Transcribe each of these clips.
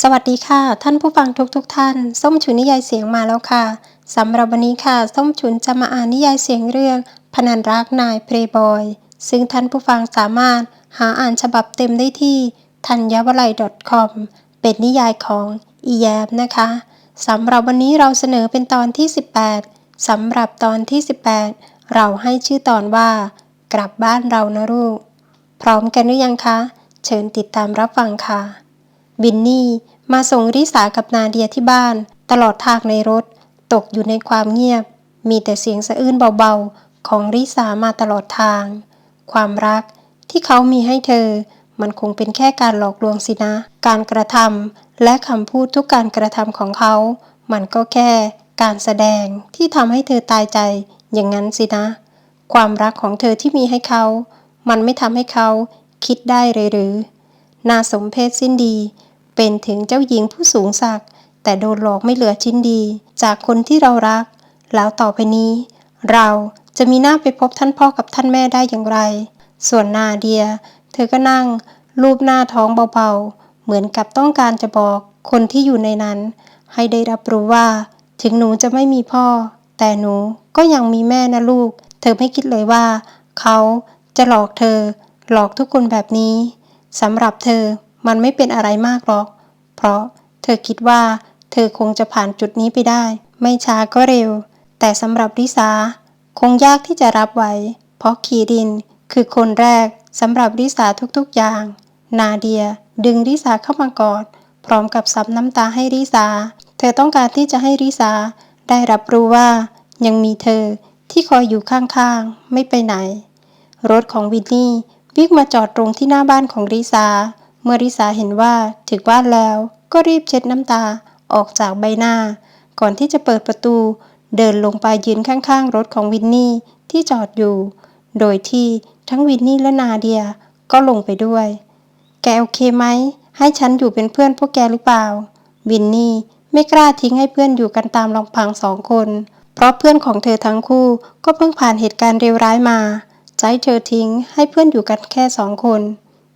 สวัสดีค่ะ ท่านผู้ฟังทุกๆทท่าน ส้มฉุนนิยายเสียงมาแล้วค่ะสำหรับวันนี้ค่ะ ส้มฉุนจะมาอ่านนิยายเสียงเรื่อง พนันรักนายเพลย์บอย ซึ่งท่านผู้ฟังสามารถหาอ่านฉบับเต็มได้ที่ธัญวลัย .com เป็นนิยายของอีแยบนะคะสำหรับวันนี้เราเสนอเป็นตอนที่ 18สำหรับตอนที่ 18 เราให้ชื่อตอนว่า กลับบ้านเรานะลูก พร้อมกันหรือยังคะ เชิญติดตามรับฟังค่ะ บินนี่มาส่งริสากับนาเดียที่บ้าน ตลอดทางในรถ ตกอยู่ในความเงียบ มีแต่เสียงสะอื้นเบาๆ ของริสามาตลอดทาง ความรักที่เขามีให้เธอ มันคงเป็นแค่การหลอกลวงสินะ การกระทำและคำพูดทุกการกระทำของเขา มันก็แค่การแสดงที่ทำให้เธอตายใจอย่างนั้นสินะ ความรักของเธอที่มีให้เขา มันไม่ทำให้เขาคิดได้เลยหรือ นาสมเพชสิ้นดี เป็นถึงเจ้าหญิงผู้สูงศักดิ์แต่โดนหลอกไม่เหลือชิ้นดี จากคนที่เรารัก แล้วต่อไปนี้ เราจะมีหน้าไปพบท่านพ่อกับท่านแม่ได้อย่างไร ส่วนนาเดีย เธอก็นั่ง รูปหน้าท้องเบาๆ เหมือนกับต้องการจะบอกคนที่อยู่ในนั้น ให้ได้รับรู้ว่า ถึงหนูจะไม่มีพ่อ แต่หนูก็ยังมีแม่นะลูก เธอไม่คิดเลยว่า เขาจะหลอกเธอ หลอกทุกคนแบบนี้สำหรับเธอ มันไม่เป็นอะไรมากหรอก เพราะเธอคิดว่า เธอคงจะผ่านจุดนี้ไปได้ ไม่ช้าก็เร็ว แต่สำหรับลิสาคงยากที่จะรับไว้ เพราะคีริน คือคนแรกสำหรับลิสาทุกๆอย่าง นาเดีย ดึงลิสาเข้ามากอด พร้อมกับซับน้ำตาให้ลิสาเธอต้องการที่จะให้ลิสาได้รับรู้ว่า ยังมีเธอที่คอยอยู่ข้างๆ ไม่ไปไหน รถของวินนี่วิ่งมาจอดตรงที่หน้าบ้านของริสา เมื่อริสาเห็นว่าถึงบ้านแล้ว ก็รีบเช็ดน้ำตาออกจากใบหน้า ก่อนที่จะเปิดประตู เดินลงไปยืนข้างๆ รถของวินนี่ที่จอดอยู่ โดยที่ทั้งวินนี่และนาเดียก็ลงไปด้วย แกโอเคไหม ให้ฉันอยู่เป็นเพื่อนพวกแกหรือเปล่า วินนี่ไม่กล้าทิ้งให้เพื่อนอยู่กันตามลำพังสองคน เพราะเพื่อนของเธอทั้งคู่ก็เพิ่งผ่านเหตุการณ์เลวร้ายมาให้เธอทิ้งให้เพื่อนอยู่กันแค่สองคน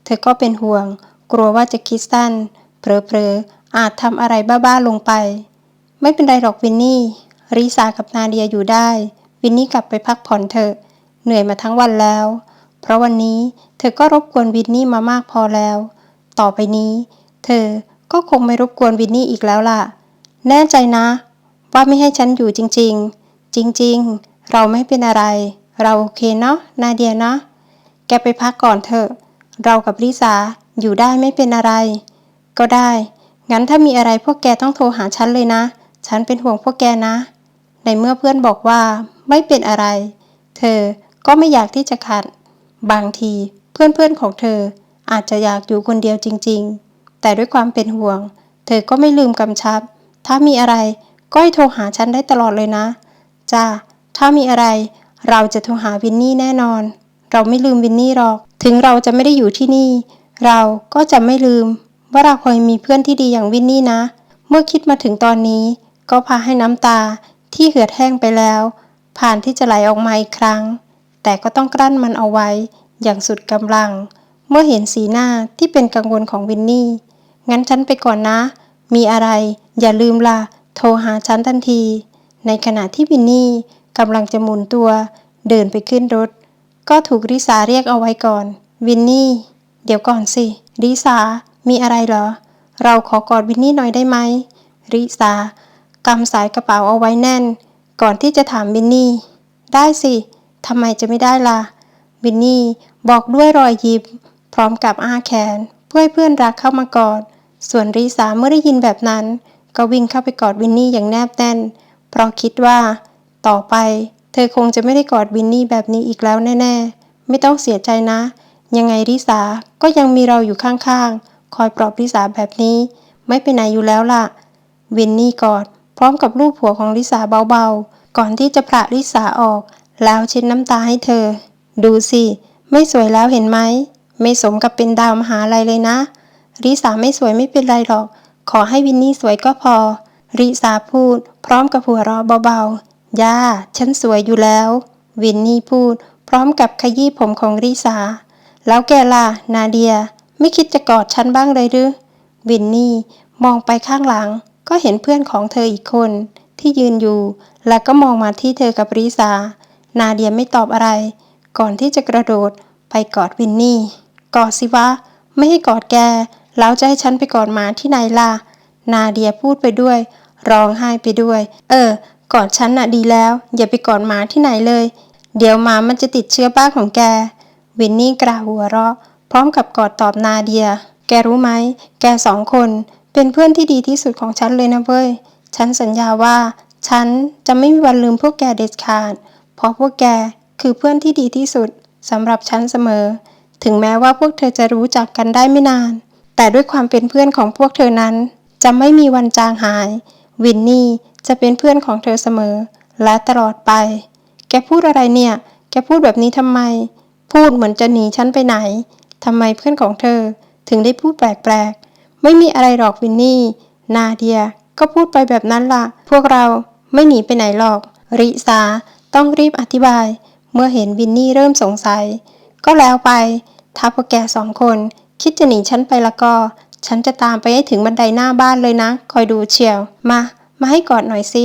เธอก็เป็นห่วง กลัวว่าจะคิดสั้นเผลอๆอาจทำอะไรบ้าๆลงไป ไม่เป็นไรหรอกวินนี่ริสากับนาเดียอยู่ได้ วินนี่กลับไปพักผ่อนเถอะ เหนื่อยมาทั้งวันแล้ว เพราะวันนี้เธอก็รบกวนวินนี่มามากพอแล้ว ต่อไปนี้ เธอก็คงไม่รบกวนวินนี่อีกแล้วล่ะ แน่ใจนะ ว่าไม่ให้ฉันอยู่จริง ๆ จริง ๆ เราไม่เป็นอะไร เราโอเคเนาะนาเดียเนาะแกไปพักก่อนเถอะ เรากับลิสาอยู่ได้ไม่เป็นอะไร ก็ได้ งั้นถ้ามีอะไรพวกแกต้องโทรหาฉันเลยนะ ฉันเป็นห่วงพวกแกนะ ในเมื่อเพื่อนบอกว่าไม่เป็นอะไร เธอก็ไม่อยากที่จะขัด บางทีเพื่อนๆของเธออาจจะอยากอยู่คนเดียวจริง ๆ แต่ด้วยความเป็นห่วง เธอก็ไม่ลืมกำชับ ถ้ามีอะไรก็ให้โทรหาฉันได้ตลอดเลยนะ จ้า ถ้ามีอะไร เราจะโทรหาวินนี่แน่นอน เราไม่ลืมวินนี่หรอก ถึงเราจะไม่ได้อยู่ที่นี่ เราก็จะไม่ลืม ว่าเราเคยมีเพื่อนที่ดีอย่างวินนี่นะ เมื่อคิดมาถึงตอนนี้ ก็พาให้น้ำตาที่เหือดแห้งไปแล้ว ผ่านที่จะไหลออกมาอีกครั้ง แต่ก็ต้องกลั้นมันเอาไว้ อย่างสุดกำลัง เมื่อเห็นสีหน้าที่เป็นกังวลของวินนี่ งั้นฉันไปก่อนนะ มีอะไรอย่าลืมล่ะ โทรหาฉันทันที ในขณะที่วินนี่กำลังจะหมุนตัว เดินไปขึ้นรถ ก็ถูกริสาเรียกเอาไว้ก่อน วินนี่ เดี๋ยวก่อนสิ ริสา มีอะไรเหรอ เราขอกอดวินนี่หน่อยได้ไหม ริสากำสายกระเป๋าเอาไว้แน่น ก่อนที่จะถามวินนี่ ได้สิ ทำไมจะไม่ได้ล่ะ วินนี่บอกด้วยรอยยิ้มพร้อมกับอ้าแขน เพื่อเพื่อนรักเข้ามากอด ส่วนริสาเมื่อได้ยินแบบนั้น ก็วิ่งเข้าไปกอดวินนี่อย่างแนบแน่น เพราะคิดว่า ต่อไป เธอคงจะไม่ได้กอดวินนี่แบบนี้อีกแล้วแน่ ๆ ไม่ต้องเสียใจนะ ยังไงริสาก็ยังมีเราอยู่ข้างๆ คอยปลอบริสาแบบนี้ ไม่ไปไหนอยู่แล้วล่ะ วินนี่กอด พร้อมกับรูปหัวของลิสาเบาๆ ก่อนที่จะพระลิสาออก แล้วเช็ดน้ำตาให้เธอ ดูสิ ไม่สวยแล้วเห็นไหม ไม่สมกับเป็นดาวมหาลัยเลยนะ ริสาไม่สวยไม่เป็นไรหรอก ขอให้วินนี่สวยก็พอ ริสาพูด พร้อมกับหัวเราะเบาๆ ย่า ฉันสวยอยู่แล้ว วินนี่พูด พร้อมกับขยี้ผมของริสา แล้วแกล่ะ นาเดีย ไม่คิดจะกอดฉันบ้างเลยหรือ วินนี่มองไปข้างหลัง ก็เห็นเพื่อนของเธออีกคน ที่ยืนอยู่ และก็มองมาที่เธอกับริสา นาเดียไม่ตอบอะไร ก่อนที่จะกระโดดไปกอดวินนี่ กอดสิวะ ไม่ให้กอดแก แล้วจะให้ฉันไปกอดหมาที่ไหนล่ะ นาเดียพูดไปด้วย ร้องไห้ไปด้วย เออ กอดฉันน่ะดีแล้ว อย่าไปกอดหมาที่ไหนเลย เดี๋ยวหมามันจะติดเชื้อบ้าของแก วินนี่กล่าวหัวเราะ พร้อมกับกอดตอบนาเดีย แกรู้ไหม แกสองคน เป็นเพื่อนที่ดีที่สุดของฉันเลยนะเว้ย ฉันสัญญาว่า ฉันจะไม่มีวันลืมพวกแกเด็ดขาด เพราะพวกแกคือเพื่อนที่ดีที่สุดสำหรับฉันเสมอ ถึงแม้ว่าพวกเธอจะรู้จักกันได้ไม่นาน แต่ด้วยความเป็นเพื่อนของพวกเธอนั้น จะไม่มีวันจางหาย วินนี่ จะเป็นเพื่อนของเธอเสมอ และตลอดไป แกพูดอะไรเนี่ย แกพูดแบบนี้ทำไม พูดเหมือนจะหนีฉันไปไหนทำไมเพื่อนของเธอถึงได้พูดแปลกๆ ไม่มีอะไรหรอกวินนี่ นาเดียก็พูดไปแบบนั้นล่ะ พวกเราไม่หนีไปไหนหรอก ริสาต้องรีบอธิบาย เมื่อเห็นวินนี่เริ่มสงสัย ก็แล้วไป ถ้าพวกแกสองคน คิดจะหนีฉันไปละก็ ฉันจะตามไปให้ถึงบันไดหน้าบ้านเลยนะ คอยดูเชียว มา มาให้กอดหน่อยสิ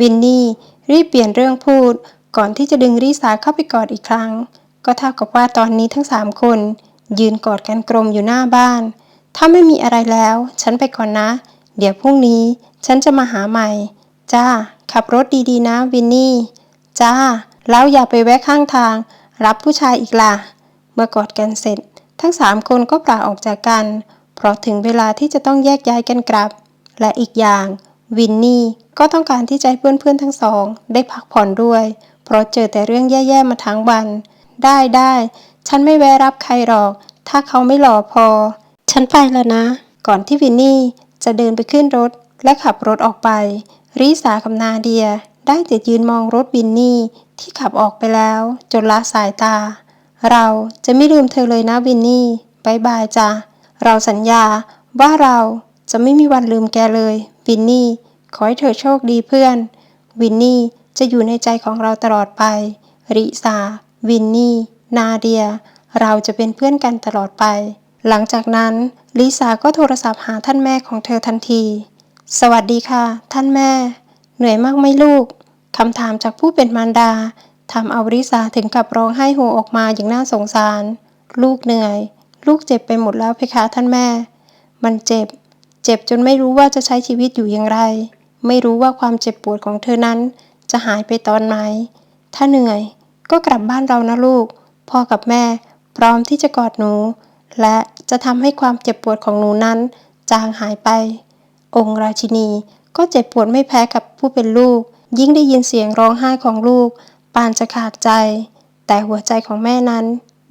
วินนี่ รีบเปลี่ยนเรื่องพูด ก่อนที่จะดึงริสาเข้าไปกอดอีกครั้ง ก็เท่ากับว่าตอนนี้ทั้งสามคน ยืนกอดกันกลมอยู่หน้าบ้าน ถ้าไม่มีอะไรแล้ว ฉันไปก่อนนะ เดี๋ยวพรุ่งนี้ ฉันจะมาหาใหม่ จ้า ขับรถดีๆนะ วินนี่ จ้า แล้วอย่าไปแวะข้างทาง รับผู้ชายอีกล่ะ เมื่อกอดกันเสร็จ ทั้งสามคนก็ปลาออกจากกัน เพราะถึงเวลาที่จะต้องแยกย้ายกันกลับ และอีกอย่าง วินนี่ก็ต้องการที่จะให้เพื่อนๆทั้งสอง ได้พักผ่อนด้วย เพราะเจอแต่เรื่องแย่ๆมาทั้งวัน ได้ได้ฉันไม่แวะรับใครหรอก ถ้าเขาไม่หล่อพอ ฉันไปแล้วนะ ก่อนที่วินนี่จะเดินไปขึ้นรถและขับรถออกไป ริสากับนาเดีย ได้แต่ยืนมองรถวินนี่ที่ขับออกไปแล้ว จนละสายตา เราจะไม่ลืมเธอเลยนะวินนี่บายบายจ้ะเราสัญญาว่าเราจะไม่มีวันลืมแกเลย วินนี่ ขอให้เธอโชคดีเพื่อน วินนี่จะอยู่ในใจของเราตลอดไป ริสา วินนี่ นาเดีย เราจะเป็นเพื่อนกันตลอดไป หลังจากนั้น ลิสาก็โทรศัพท์หาท่านแม่ของเธอทันที สวัสดีค่ะ ท่านแม่ เหนื่อยมากไหมลูกคำถามจากผู้เป็นมารดาทำเอาริสาถึงกับร้องไห้โฮออกมาอย่างน่าสงสาร ลูกเหนื่อย ลูกเจ็บไปหมดแล้วเพคะท่านแม่ มันเจ็บ เจ็บจนไม่รู้ว่าจะใช้ชีวิตอยู่อย่างไร ไม่รู้ว่าความเจ็บปวดของเธอนั้น จะหายไปตอนไหน ถ้าเหนื่อยก็กลับบ้านเรานะลูก พ่อกับแม่พร้อมที่จะกอดหนู และจะทำให้ความเจ็บปวดของหนูนั้น จางหายไป องค์ราชินีก็เจ็บปวดไม่แพ้กับผู้เป็นลูก ยิ่งได้ยินเสียงร้องไห้ของลูก ปานจะขาดใจ แต่หัวใจของแม่นั้น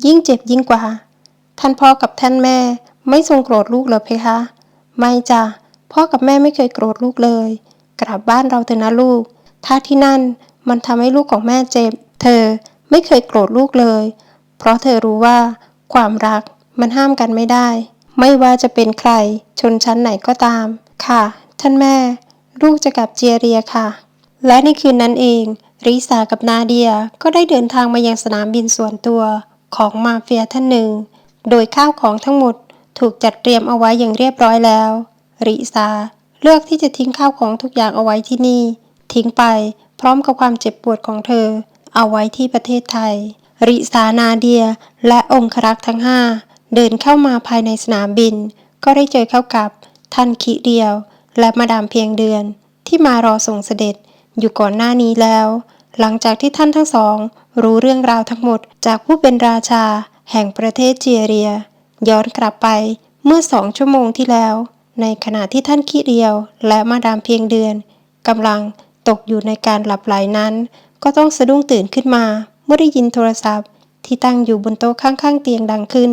ยิ่งเจ็บยิ่งกว่า ท่านพ่อกับท่านแม่ไม่ทรงโกรธลูกเหรอเพคะ ไม่จ้ะ พ่อกับแม่ไม่เคยโกรธลูกเลย กลับบ้านเราเถอะนะลูก ถ้าที่นั่นมันทำให้ลูกของแม่เจ็บ เธอไม่เคยโกรธลูกเลย เพราะเธอรู้ว่า ความรักมันห้ามกันไม่ได้ ไม่ว่าจะเป็นใคร ชนชั้นไหนก็ตาม ค่ะ ท่านแม่ ลูกจะกลับเจียเรียค่ะ และในคืนนั้นเอง ริสากับนาเดียก็ได้เดินทางมายังสนามบินส่วนตัวของมาเฟียท่านหนึ่ง โดยข้าวของทั้งหมด ถูกจัดเตรียมเอาไว้อย่างเรียบร้อยแล้ว ริสาเลือกที่จะทิ้งข้าวของทุกอย่างเอาไว้ที่นี่ ทิ้งไป พร้อมกับความเจ็บปวดของเธอ เอาไว้ที่ประเทศไทย ริสานาเดีย และองครักษ์ทั้งห้าเดินเข้ามาภายในสนามบิน ก็ได้เจอเข้ากับท่านคิเดียว และมาดามเพียงเดือน ที่มารอส่งเสด็จอยู่ก่อนหน้านี้แล้ว หลังจากที่ท่านทั้งสอง รู้เรื่องราวทั้งหมดจากผู้เป็นราชา แห่งประเทศเจียเรีย ย้อนกลับไปเมื่อสองชั่วโมงที่แล้ว ในขณะที่ท่านขี้เดียว และมาดามเพียงเดือนกำลังตกอยู่ในการหลับไหลนั้น ก็ต้องสะดุ้งตื่นขึ้นมา เมื่อได้ยินโทรศัพท์ ที่ตั้งอยู่บนโต๊ะข้างๆ เตียงดังขึ้น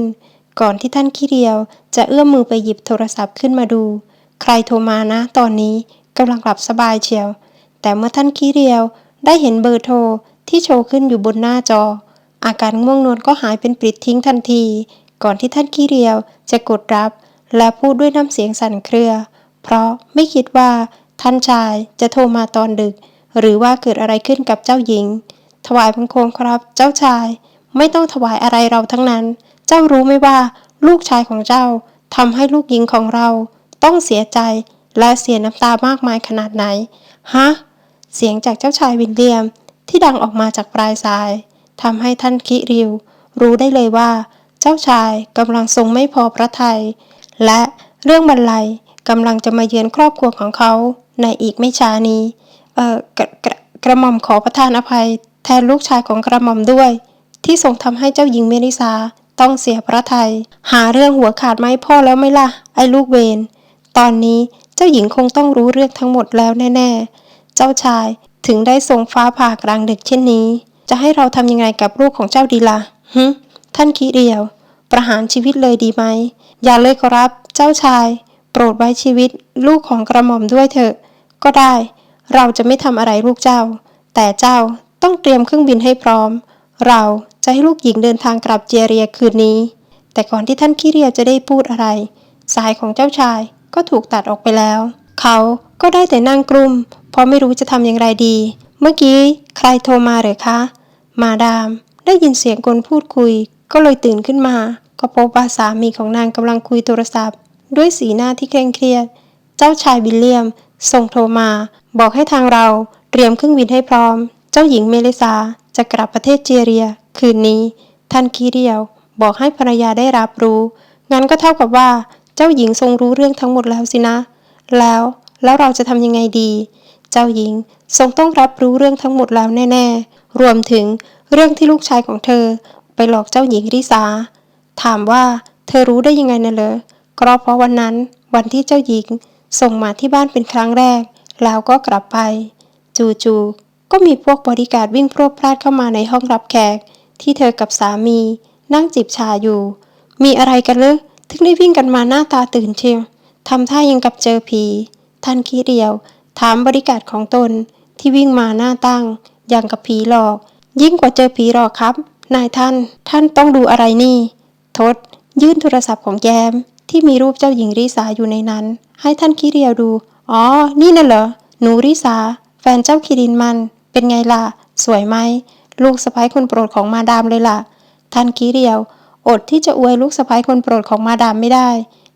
ก่อนที่ท่านขี้เดียวจะเอื้อมมือไปหยิบโทรศัพท์ขึ้นมาดู ใครโทรมานะ ตอนนี้กำลังหลับสบายเชียว แต่เมื่อท่านขี้เดียวได้เห็นเบอร์โทรที่โชว์ขึ้นอยู่บนหน้าจอ อาการง่วงนอนก็หายเป็นปลิดทิ้งทันที ก่อนที่ท่านขี้เดียวจะกดรับ และพูดด้วยน้ำเสียงสั่นเครือ เพราะไม่คิดว่าท่านชายจะโทรมาตอนดึก หรือว่าเกิดอะไรขึ้นกับเจ้าหญิง ถวายบังคมครับ เจ้าชาย ไม่ต้องถวายอะไรเราทั้งนั้น เจ้ารู้ไหมว่าลูกชายของเจ้าทำให้ลูกหญิงของเราต้องเสียใจและเสียน้ำตามากมายขนาดไหน ฮะ เสียงจากเจ้าชายวิลเลียมที่ดังออกมาจากปลายสายทำให้ท่านคิริว รู้ได้เลยว่า จ้าชายกำลังทรงไม่พอพระทยัยและเรื่องบรรลัยกำลังจะมาเยือนครอบครัวของเขาในอีกไม่ช้านี้ เอ่อกระกระกระหม่อมขอประทานอภัย แทนลูกชายของกระหม่อมด้วย ที่ทรงทำให้เจ้าหญิงเมลิซาต้องเสียพระทยัยหาเรื่องหัวขาดไหมพ่อแล้วไหม่ล่ะ ไอ้ลูกเวนตอนนี้เจ้าหญิงคงต้องรู้เรื่องทั้งหมดแล้วแน่ ๆ เจ้าชายถึงได้ทรงฟ้าผ่ากลางดึกเช่นนี้ จะให้เราทำยังไงกับลูกของเจ้าดีละ่ะฮึท่านคิเรียว ประหารชีวิตเลยดีไหม อย่าเลยขอรับ เจ้าชาย โปรดไว้ชีวิต ลูกของกระหม่อมด้วยเถอะ ก็ได้ เราจะไม่ทำอะไรลูกเจ้า แต่เจ้าต้องเตรียมเครื่องบินให้พร้อม เราจะให้ลูกหญิงเดินทางกลับเจเรียคืนนี้ แต่ก่อนที่ท่านคิเรียจะได้พูดอะไร สายของเจ้าชายก็ถูกตัดออกไปแล้ว เขาก็ได้แต่นั่งกลุ้มเพราะไม่รู้จะทำอย่างไรดี เมื่อกี้ใครโทรมาหรือคะ มาดาม ได้ยินเสียงคนพูดคุย ก็เลยตื่นขึ้นมา ก็พบว่าสามีของนางกำลังคุยโทรศัพท์ ด้วยสีหน้าที่เคร่งเครียด เจ้าชายวิลเลียมส่งโทรมา บอกให้ทางเราเตรียมเครื่องบินให้พร้อม เจ้าหญิงเมลิซาจะกลับประเทศเจเรีย คืนนี้ ท่านคีเรียว บอกให้ภรรยาได้รับรู้งั้นก็เท่ากับว่าเจ้าหญิงทรงรู้เรื่องทั้งหมดแล้วสินะ แล้วแล้วเราจะทำยังไงดี เจ้าหญิงทรงต้องรับรู้เรื่องทั้งหมดแล้วแน่ ๆ รวมถึงเรื่องที่ลูกชายของเธอ ไปหลอกเจ้าหญิงริสาถามว่าเธอรู้ได้ยังไงนะเหรอก็เพราะวันนั้นวันที่เจ้าหญิงส่งมาที่บ้านเป็นครั้งแรก แล้วก็กลับไป จู่ๆก็มีพวกบริการวิ่งพรวดพลาดเข้ามาในห้องรับแขก ที่เธอกับสามี นั่งจิบชาอยู่ มีอะไรกันเลยถึงได้วิ่งกันมาหน้าตาตื่นเชียวทำท่ายังกับเจอผีท่านคิดเดียว ถามบริการของตนที่วิ่งมาหน้าตั้ง อย่างกับผีหลอก ยิ่งกว่าเจอผีหลอกครับ นายท่าน ท่านต้องดูอะไรนี่ ทศ ยื่นโทรศัพท์ของแยมที่มีรูปเจ้าหญิงริสาอยู่ในนั้น ให้ท่านคิเรียวดู อ๋อ นี่น่ะเหรอ หนูริสา แฟนเจ้าคิรินมัน เป็นไงล่ะ สวยไหม ลูกสะพ้ายคนโปรดของมาดามเลยล่ะ ท่านคิเรียว อดที่จะอวยลูกสะพ้ายคนโปรดของมาดามไม่ได้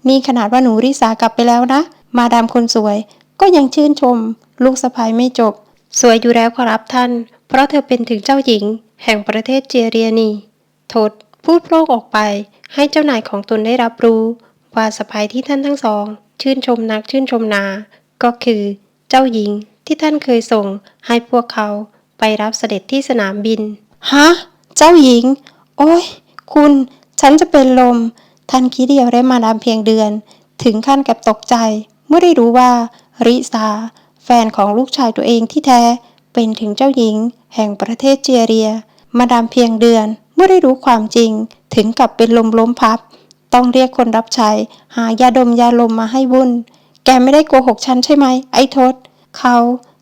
นี่ขนาดว่าหนูริสากลับไปแล้วนะ มาดามคนสวย ก็ยังชื่นชม ลูกสะพ้ายไม่จบ สวยอยู่แล้วขอรับท่าน เพราะเธอเป็นถึงเจ้าหญิง แห่งประเทศเจเรียนีทศพูดโพร่งออกไป ให้เจ้านายของตนได้รับรู้ ว่าสะพายที่ท่านทั้งสอง ชื่นชมนักชื่นชมนา ก็คือ เจ้าหญิงที่ท่านเคยส่งให้พวกเขาไปรับเสด็จที่สนามบิน ฮะ เจ้าหญิง โอ้ย คุณ ฉันจะเป็นลม ท่านคิดเดียวได้มาดามเพียงเดือน ถึงขั้นกับตกใจ เมื่อได้รู้ว่า ริสาแฟนของลูกชายตัวเองที่แท้ เป็นถึงเจ้าหญิง แห่งประเทศเจเรีย มาดามเพียงเดือนเมื่อได้รู้ความจริง ถึงกับเป็นลมล้มพับ ต้องเรียกคนรับใช้ หายาดมยาลมมาให้วุ่น แกไม่ได้โกหกฉันใช่ไหม ไอ้ทศ เขา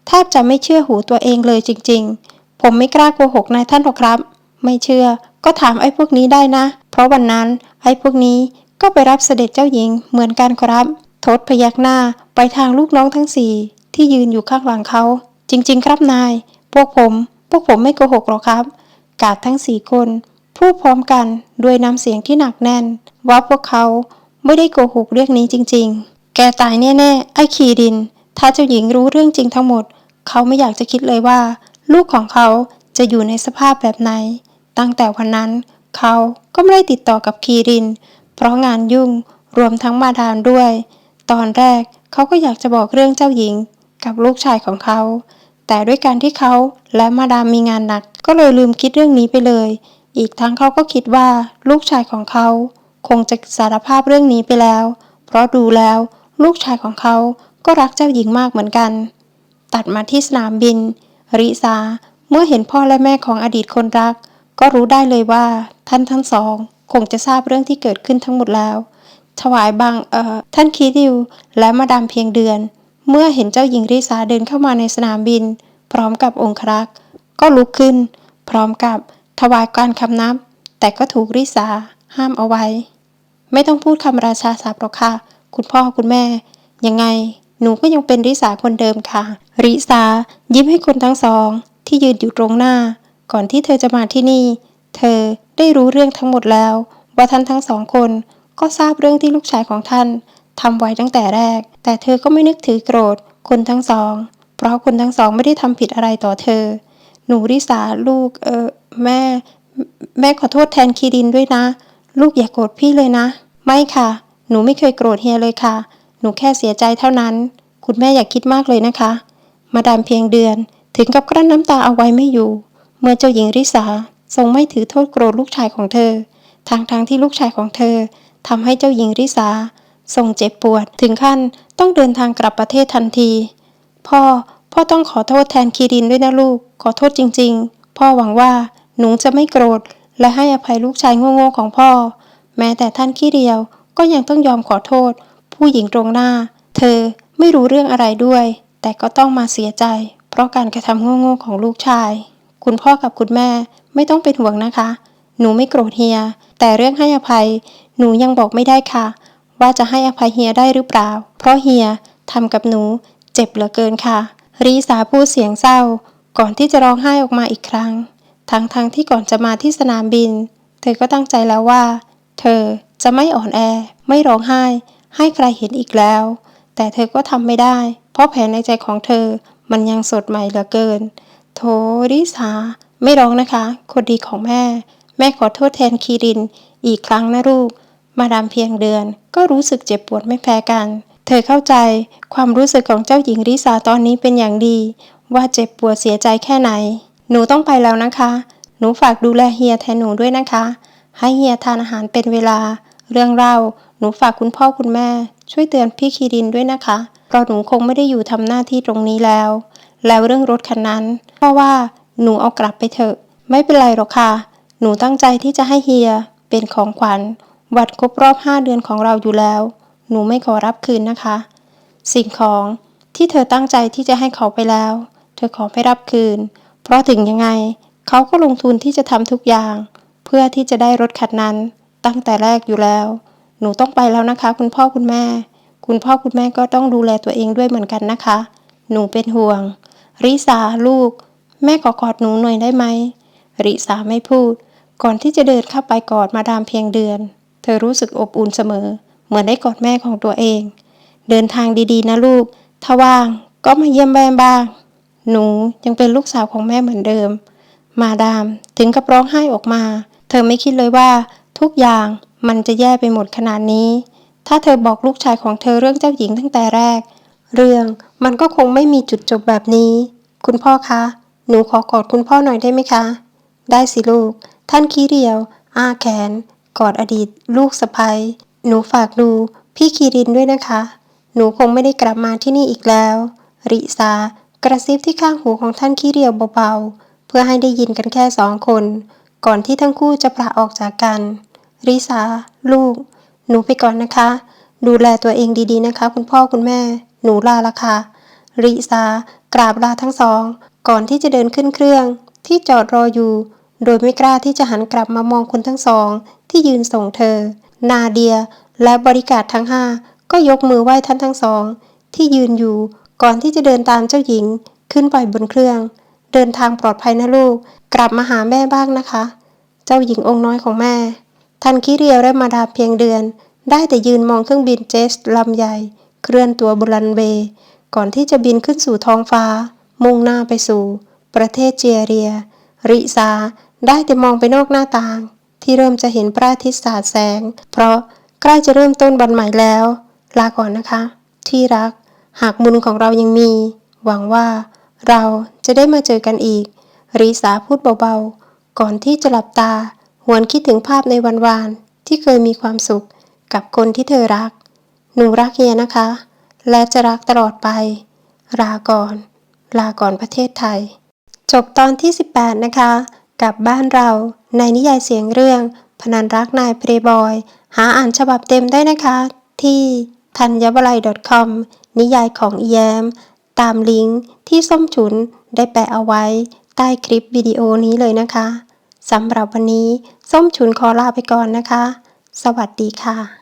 แทบจะไม่เชื่อหูตัวเองเลยจริง ๆ ผมไม่กล้าโกหกนายท่านหรอกครับ ไม่เชื่อ ก็ถามไอ้พวกนี้ได้นะ เพราะวันนั้นไอ้พวกนี้ก็ไปรับเสด็จเจ้าหญิงเหมือนกันครับ ทศพยักหน้าไปทางลูกน้องทั้งสี่ที่ยืนอยู่ข้างหลังเขา จริง ๆ ครับนาย พวกผม พวกผมไม่โกหกหรอกครับ กาดทั้งสี่คน พูดพร้อมกันด้วยน้ำเสียงที่หนักแน่น ว่าพวกเขาไม่ได้โกหกเรื่องนี้จริง ๆ แกตายแน่ๆ ไอ้ขีดิน ถ้าเจ้าหญิงรู้เรื่องจริงทั้งหมด เขาไม่อยากจะคิดเลยว่า ลูกของเขาจะอยู่ในสภาพแบบไหน ตั้งแต่วันนั้น เขาก็ไม่ได้ติดต่อกับคีริน เพราะงานยุ่งรวมทั้งมาดามด้วย ตอนแรกเขาก็อยากจะบอกเรื่องเจ้าหญิงกับลูกชายของเขา แต่ด้วยการที่เขาและมาดามมีงานหนัก ก็เลยลืมคิดเรื่องนี้ไปเลย อีกทั้งเขาก็คิดว่าลูกชายของเขา คงจะสารภาพเรื่องนี้ไปแล้ว เพราะดูแล้ว ลูกชายของเขาก็รักเจ้าหญิงมากเหมือนกัน ตัดมาที่สนามบิน ริซาเมื่อเห็นพ่อและแม่ของอดีตคนรัก ก็รู้ได้เลยว่าท่านทั้งสอง คงจะทราบเรื่องที่เกิดขึ้นทั้งหมดแล้ว ถวายบางเอ่อท่านคีดิวและมาดามเพียงเดือน เมื่อเห็นเจ้าหญิงริซาเดินเข้ามาในสนามบิน พร้อมกับองครักษ์ก็ลุกขึ้น พร้อมกับถวายการคำนับ แต่ก็ถูกริซาห้ามเอาไว้ ไม่ต้องพูดคำราชาศัพท์หรอกค่ะ คุณพ่อคุณแม่ ยังไง หนูก็ยังเป็นริสาคนเดิมค่ะ ริสายิ้มให้คนทั้งสอง ที่ยืนอยู่ตรงหน้า ก่อนที่เธอจะมาที่นี่ เธอได้รู้เรื่องทั้งหมดแล้ว ว่าท่านทั้งสองคนก็ทราบเรื่องที่ลูกชายของท่าน ทำไว้ตั้งแต่แรก แต่เธอก็ไม่นึกถือโกรธคนทั้งสอง เพราะคนทั้งสองไม่ได้ทำผิดอะไรต่อเธอ หนูริสาลูกเออแม่ แม่ขอโทษแทนคีรินด้วยนะ ลูกอย่ากโกรธพี่เลยนะ ไม่ค่ะ หนูไม่เคยโกรธเฮียเลยค่ะ หนูแค่เสียใจเท่านั้น คุณแม่อย่าคิดมากเลยนะคะ มาดามเพียงเดือน ถึงกับกลั้นน้ำตาเอาไว้ไม่อยู่ เมื่อเจ้าหญิงริสาทรงไม่ถือโทษโกรธลูกชายของเธอทางทางที่ลูกชายของเธอทำให้เจ้าหญิงริสา ทรงเจ็บปวด ถึงขั้นต้องเดินทางกลับประเทศทันที พ่อ พ่อต้องขอโทษแทนคีรินด้วยนะลูก ขอโทษจริง ๆ พ่อหวังว่าหนูจะไม่โกรธ และให้อภัยลูกชายโง่ๆของพ่อ แม้แต่ท่านขี้เรียว ก็ยังต้องยอมขอโทษ ผู้หญิงตรงหน้า เธอไม่รู้เรื่องอะไรด้วย แต่ก็ต้องมาเสียใจ เพราะการกระทำโง่ๆของลูกชาย คุณพ่อกับคุณแม่ไม่ต้องเป็นห่วงนะคะ หนูไม่โกรธเฮีย แต่เรื่องให้อภัย หนูยังบอกไม่ได้ค่ะ ว่าจะให้อภัยเฮียได้หรือเปล่า เพราะเฮียทำกับหนูเจ็บเหลือเกินค่ะ รีสาพูดเสียงเศร้า ก่อนที่จะร้องไห้ออกมาอีกครั้ง ทั้งๆทที่ก่อนจะมาที่สนามบิน เธอก็ตั้งใจแล้วว่า เธอจะไม่อ่อนแอ ไม่ร้องไห้ ให้ใครเห็นอีกแล้ว แต่เธอก็ทำไม่ได้ เพราะแผลในใจของเธอมันยังสดใหม่เหลือเกินโถริสาไม่ร้องนะคะ คนดีของแม่ แม่ขอโทษแทนคีริน อีกครั้งนะลูก มาดามเพียงเดือน ก็รู้สึกเจ็บปวดไม่แพ้กัน เธอเข้าใจความรู้สึกของเจ้าหญิงริสาตอนนี้เป็นอย่างดี ว่าเจ็บปวดเสียใจแค่ไหน หนูต้องไปแล้วนะคะ หนูฝากดูแลเฮียแทนหนูด้วยนะคะ ให้เฮียทานอาหารเป็นเวลา เรื่องเล่าหนูฝากคุณพ่อคุณแม่ ช่วยเตือนพี่คีรินด้วยนะคะเพราะหนูคงไม่ได้อยู่ทำหน้าที่ตรงนี้แล้ว แล้วเรื่องรถคันนั้น เพราะว่าหนูเอากลับไปเถอะ ไม่เป็นไรหรอกค่ะ หนูตั้งใจที่จะให้เฮียเป็นของขวัญ วัดครบรอบห้าเดือนของเราอยู่แล้ว หนูไม่ขอรับคืนนะคะ สิ่งของที่เธอตั้งใจที่จะให้เขาไปแล้ว เธอขอไม่รับคืน เพราะถึงยังไง เขาก็ลงทุนที่จะทำทุกอย่าง เพื่อที่จะได้รถคันนั้น ตั้งแต่แรกอยู่แล้ว หนูต้องไปแล้วนะคะ คุณพ่อคุณแม่ คุณพ่อคุณแม่ก็ต้องดูแลตัวเองด้วยเหมือนกันนะคะ หนูเป็นห่วง ริสาลูก แม่ขอกอดหนูหน่อยได้ไหมริสาไม่พูด ก่อนที่จะเดินเข้าไปกอดมาดามเพียงเดือน ธอรู้สึกอบอุ่นเสมอ เหมือนได้กอดแม่ของตัวเอง เดินทางดีๆ นะลูก ถ้าว่างก็มาเยี่ยมแม่บ้าง หนูยังเป็นลูกสาวของแม่เหมือนเดิม มาดามถึงกับร้องไห้ออกมา เธอไม่คิดเลยว่า ทุกอย่างมันจะแย่ไปหมดขนาดนี้ ถ้าเธอบอกลูกชายของเธอเรื่องเจ้าหญิงตั้งแต่แรก เรื่องมันก็คงไม่มีจุดจบแบบนี้ คุณพ่อคะ หนูขอกอดคุณพ่อหน่อยได้ไหมคะ ได้สิลูก ท่านคีเรียว อ้าแขน กอดอดีต ลูกสะใภ้หนูฝากดู พี่คีรินด้วยนะคะ หนูคงไม่ได้กลับมาที่นี่อีกแล้ว ริสากระซิบที่ข้างหูของท่านคีเรียวเบาๆ เพื่อให้ได้ยินกันแค่สองคน ก่อนที่ทั้งคู่จะปลาออกจากกัน ริสาลูก หนูไปก่อนนะคะ ดูแลตัวเองดีๆนะคะ คุณพ่อคุณแม่ หนูลาละค่ะริสากราบลาทั้งสอง ก่อนที่จะเดินขึ้นเครื่อง ที่จอดรออยู่ โดยไม่กล้าที่จะหันกลับมามองคนทั้งสอง ที่ยืนส่งเธอ นาเดีย และบริการทั้งห้าก็ยกมือไหว้ท่านทั้งสอง ที่ยืนอยู่ก่อนที่จะเดินตามเจ้าหญิงขึ้นไปบนเครื่อง เดินทางปลอดภัยนะลูก กลับมาหาแม่บ้างนะคะ เจ้าหญิงองค์น้อยของแม่ ทันคิเรียวและมาดาเพียงเดือน ได้แต่ยืนมองเครื่องบินเจสลำใหญ่ เคลื่อนตัวบนรันเวย์ก่อนที่จะบินขึ้นสู่ท้องฟ้า มุ่งหน้าไปสู่ ประเทศเจียเรีย ริซาได้แต่มองไปนอกหน้าต่าง ที่เริ่มจะเห็นพระอาทิตย์สาดแสง เพราะใกล้จะเริ่มต้นวันใหม่แล้ว ลาก่อนนะคะ ที่รัก หากบุญของเรายังมี หวังว่าเราจะได้มาเจอกันอีกริสาพูดเบาๆ ก่อนที่จะหลับตา หวนคิดถึงภาพในวันวานที่เคยมีความสุขกับคนที่เธอรัก หนูรักเฮียนะคะ และจะรักตลอดไป ลาก่อน ลาก่อนประเทศไทย จบตอนที่ 18 นะคะ กับบ้านเรา ในนิยายเสียงเรื่อง พนันรักนายเพลย์บอย หาอ่านฉบับเต็มได้นะคะ ที่ธัญบลัย .com นิยายของอีแยม ตามลิงก์ที่ส้มฉุนได้แปะเอาไว้ ใต้คลิปวิดีโอนี้เลยนะคะสำหรับวันนี้ ส้มฉุนขอลาไปก่อนนะคะ สวัสดีค่ะ